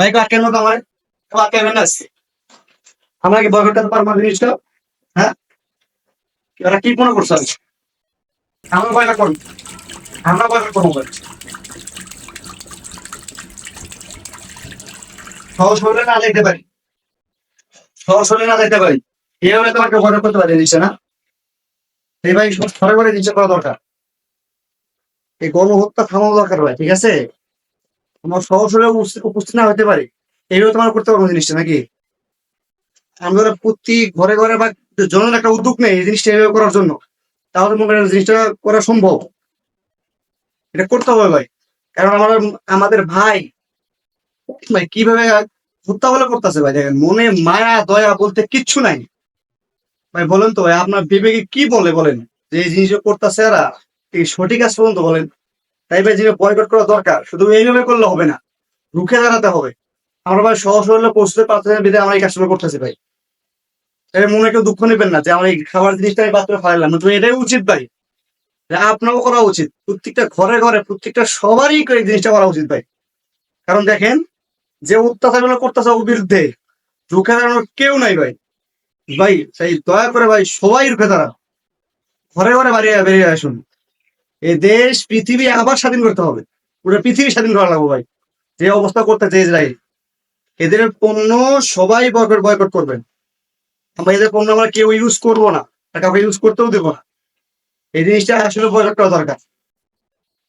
ভাই কেন তো আমার আটকে না? আমরা কি বয়কট করতে পারব জিনিসটা? হ্যাঁ? এরা কি মনে করছে আমি? আমরা বয়কট করব। আমরা বয়কট করব। সহজ হলে না যেতে পারি। সহজ হলে না যেতে পারি। এভাবে তোমাকে বয়কট করতে পারি জিনিসটা না? এই ভাই ঘরে ঘরে জিনিসটা করা দরকার। এই গণহত্যা থামানো দরকার ভাই, ঠিক আছে? তোমার হলে উপস্থিত না হতে পারে। এইভাবে তোমার করতে পারব জিনিসটা, নাকি? আমরা প্রতি ঘরে ঘরে বা জনের একটা উদ্যোগ নেই এই জিনিসটা এভাবে করার জন্য, তাহলে মনে করেন জিনিসটা করা সম্ভব। এটা করতে হবে ভাই। কারণ আমার আমাদের ভাই ভাই কীভাবে হত্যা বলে করতেছে ভাই? দেখেন, মনে মায়া, দয়া বলতে কিচ্ছু নাই। ভাই, বলেন তো ভাই, আপনার বিবেকে কি বলে বলেন? যে এই জিনিসটা করতেছে এরা সঠিক আছে পর্যন্ত বলেন? তাই ভাই জিনিস বয়কট করা দরকার। শুধু এইভাবে করলে হবে না। রুখে দাঁড়াতে হবে। আমরা ভাই সহজ হলে পৌঁছতে পারতেছি না, বিধায় আমরা এই কাজটা করতেছি ভাই। এর মনে কেউ দুঃখ নেবেন না যে আমার এই খাবার জিনিসটা আমি বাথরুমে ফেলাইলাম। তো এটাই উচিত ভাই। আপনারও করা উচিত। প্রত্যেকটা ঘরে ঘরে, প্রত্যেকটা সবারই এই জিনিসটা করা উচিত ভাই। কারণ দেখেন, যে অত্যাচারগুলো করতেছে ওর বিরুদ্ধে, রুখে দাঁড়ানোর কেউ নাই ভাই। ভাই, সেই দয়া করে ভাই সবাই রুখে দাঁড়ান। ঘরে ঘরে বাড়িয়ে, বেরিয়ে আসুন। এই দেশ, পৃথিবী আবার স্বাধীন করতে হবে। পুরো পৃথিবী স্বাধীন করা লাগবে ভাই। যে অবস্থা করতেছে ইসরায়েল, এদের পণ্য সবাই বয়কট বয়কট করবেন। আমরা এদের পণ্য আমরা কেউ ইউজ করব না কাউকে ইউজ করতেও দেবো না। এই জিনিসটা আসলে বয়কট করা দরকার।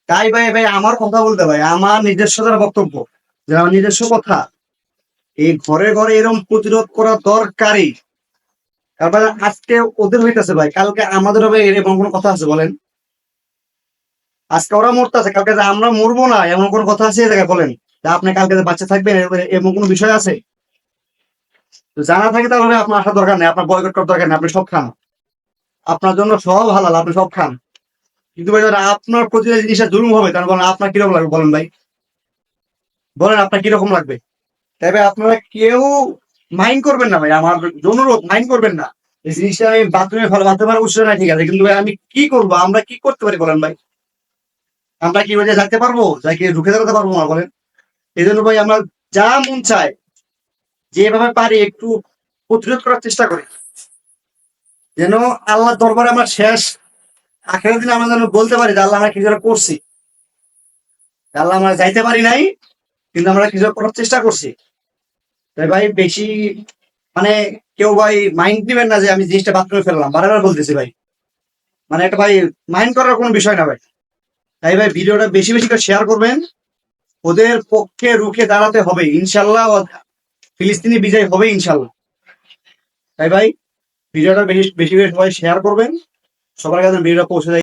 তাই ভাই ভাই, আমার কথা বলতে ভাই, আমার নিজস্ব যারা বক্তব্য, যে আমার নিজস্ব কথা, এই ঘরে ঘরে এরকম প্রতিরোধ করা দরকারই। তারপরে আজকে ওদের হইতেছে ভাই, কালকে আমাদের হবে এরকম কোনো কথা আছে বলেন। আজকে ওরা মরতেছে, কালকে যে আমরা মরবো না, এমন কোনো কথা আছে এই বলেন? আপনি কালকে যে বাচ্চা থাকবেন এমন কোনো বিষয় আছে? জানা থাকে তাহলে আপনার আসার দরকার নেই, আপনার বয়কট করার দরকার নেই, আপনি সব খান। আপনার জন্য সব হালাল, আপনি সব খান। কিন্তু ভাই আপনার প্রতি যে জিনিসটা জুলুম হবে, তাহলে বলেন আপনার কীরকম লাগবে, বলেন ভাই। বলেন আপনার কীরকম লাগবে। তাই ভাই আপনারা কেউ মাইন্ড করবেন না ভাই, আমার অনুরোধ, মাইন্ড করবেন না। এই জিনিসটা আমি বাথরুমে ফেলা বাথরুমে উৎস না ঠিক আছে, কিন্তু ভাই, আমি কি করব? আমরা কি করতে পারি, বলেন ভাই? আমরা কি ওইটা যাইতে পারব? যাকে ঢুকে দাঁড়াতে পারব না, বলেন। এই জন্য ভাই, আমরা যা মন চায়, যেভাবে পারি একটু প্রতিরোধ করার চেষ্টা করি। যেন আল্লাহ দরবারে আমরা শেষ আখের দিন আমরা যেন বলতে পারি যে আল্লাহ আমরা কিছু করছি। আল্লাহ আমরা যাইতে পারি নাই, কিন্তু আমরা কিছু করার চেষ্টা করছি। তাই ভাই, বেশি মানে কেউ ভাই মাইন্ড নেবেন না যে আমি জিনিসটা বাদ বাথরুমে ফেললাম। বারবার বলতেছি ভাই। মানে একটা ভাই মাইন্ড করার কোনো বিষয় না ভাই। তাই ভাই ভিডিওটা বেশি বেশি করে শেয়ার করবেন। ওদের পক্ষে রুখে দাঁড়াতে হবে। ইনশাল্লাহ ফিলিস্তিনি বিজয় হবে ইনশাল্লাহ। তাই ভাই, ভিডিওটা বেশি বেশি করে সবাই শেয়ার করবেন। সবার কাছে ভিডিওটা পৌঁছে